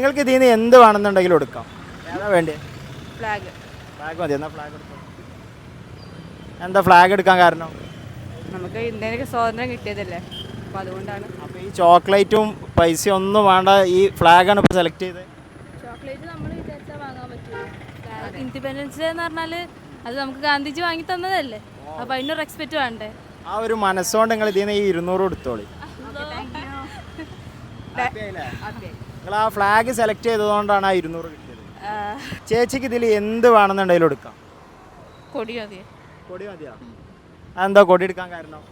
നിങ്ങൾക്ക് ഇതിൽ നിന്ന് എന്ത് വേണമെന്നുണ്ടെങ്കിലും എടുക്കാം. ഏതാ വേണ്ടി? ഫ്ലാഗ് ഫ്ലാഗ് മതി. എന്നാ ഫ്ലാഗ് എടുക്കാം? എന്താ ഫ്ലാഗ് എടുക്കാൻ കാരണം? നമുക്ക് ഇന്ത്യയിലേക്ക് സ്വാതന്ത്ര്യം കിട്ടിയതല്ലേ? അപ്പോൾ അതുകൊണ്ടാണ്. അപ്പോൾ ഈ ചോക്ലേറ്റും പൈസ ഒന്നും വേണ്ട ഈ ഫ്ലാഗാണ് ഇപ്പോൾ സെലക്ട് ചെയ്തത് ചോക്ലേറ്റ് നമ്മൾ വിചാരിച്ചാൽ വാങ്ങാൻ പറ്റും ഇൻഡിപെൻഡൻസ് ഡേ എന്ന് പറഞ്ഞാൽ അത് നമുക്ക് ഗാന്ധിജി വാങ്ങി തന്നതല്ലേ? അപ്പോൾ അതിനൊരു റെസ്പെക്റ്റ് വേണ്ടേ? ആ ഒരു മനസ്സുകൊണ്ട് നിങ്ങൾ ഇതിൽ നിന്ന് ഈ ഇരുന്നൂറ് എടുത്തോളി. നിങ്ങൾ ആ ഫ്ലാഗ് സെലക്ട് ചെയ്തതുകൊണ്ടാണ് ആ ഇരുന്നൂറ് കിട്ടിയത്. ചേച്ചിക്ക് ഇതിൽ എന്ത് വേണമെന്നുണ്ടെങ്കിലും എടുക്കാം. കൊടി മതി കൊടി മതിയാ? അതെന്താ കൊടി എടുക്കാൻ കാരണം?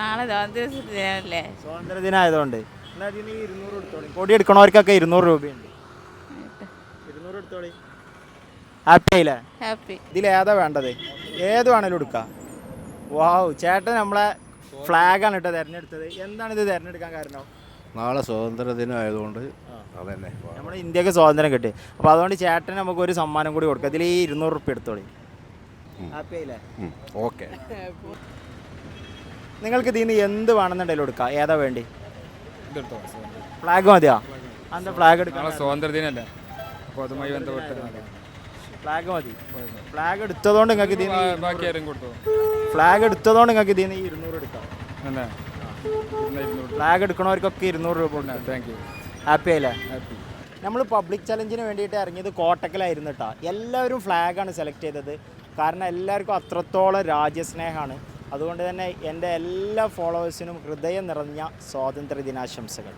നാളെ സ്വാതന്ത്ര്യദിനമല്ലേ സ്വാതന്ത്ര്യദിനം ആയതുകൊണ്ട് എന്നാൽ ഇതിന് ഇരുന്നൂറ് എടുത്തോളി. കൊടി എടുക്കണവർക്കൊക്കെ ഇരുന്നൂറ് രൂപയുണ്ട്. ഇരുന്നൂറ് എടുത്തോളി. ഹാപ്പി ആയില്ലേ ഹാപ്പി. ഇതിൽ ഏതാ വേണ്ടത്? ഏത് വേണേലും എടുക്കാം. വാവ് ചേട്ടൻ നമ്മളെ ഫ്ലാഗാണ് കേട്ടോ തിരഞ്ഞെടുത്തത്. എന്താണ് ഇത് തിരഞ്ഞെടുക്കാൻ കാരണം? നാളെ സ്വാതന്ത്ര്യ ദിനം ആയതുകൊണ്ട് അതന്നെ. നമ്മുടെ ഇന്ത്യയ്ക്ക് സ്വാതന്ത്ര്യം കിട്ടി. അപ്പോൾ അതുകൊണ്ട് ചേട്ടന് നമുക്ക് ഒരു സമ്മാനം കൂടി കൊടുക്കാം. ഇതിൽ ഈ ഇരുന്നൂറ് റുപ്യ എടുത്തോളി. ഹാപ്പി ആയില്ലേ ഓക്കെ. നിങ്ങൾക്ക് ഇതിൽ നിന്ന് എന്ത് വേണമെന്നുണ്ടെങ്കിലും എടുക്കാം. ഏതാ വേണ്ടി? ഫ്ലാഗ് മതിയാ? എന്താ ഫ്ലാഗ് എടുക്കാം സ്വാതന്ത്ര്യ അപ്പോൾ അതുമായി ബന്ധപ്പെട്ട് ഫ്ലാഗ് മതി. ഫ്ലാഗ് എടുത്തതുകൊണ്ട് നിങ്ങൾക്ക് ഇതിൽ ഫ്ലാഗ് എടുത്തതുകൊണ്ട് നിങ്ങൾക്ക് ഇതിൽ നിന്ന് ഇരുന്നൂറ് എടുക്കാം. അല്ലേ? ഇരുന്നൂറ് ഫ്ലാഗ് എടുക്കണവർക്കൊക്കെ ഇരുന്നൂറ് രൂപ ഉണ്ട്. താങ്ക് യു ഹാപ്പി ആയില്ലേ ഹാപ്പി നമ്മൾ പബ്ലിക് ചലഞ്ചിന് വേണ്ടിയിട്ട് ഇറങ്ങിയത് കോട്ടക്കലായിരുന്നു കേട്ടോ എല്ലാവരും ഫ്ലാഗാണ് സെലക്ട് ചെയ്തത്. കാരണം എല്ലാവർക്കും അത്രത്തോളം രാജ്യസ്നേഹമാണ്. അതുകൊണ്ട് തന്നെ എന്റെ എല്ലാ ഫോളോവേഴ്സിനും ഹൃദയം നിറഞ്ഞ സ്വാതന്ത്ര്യ ദിനാശംസകൾ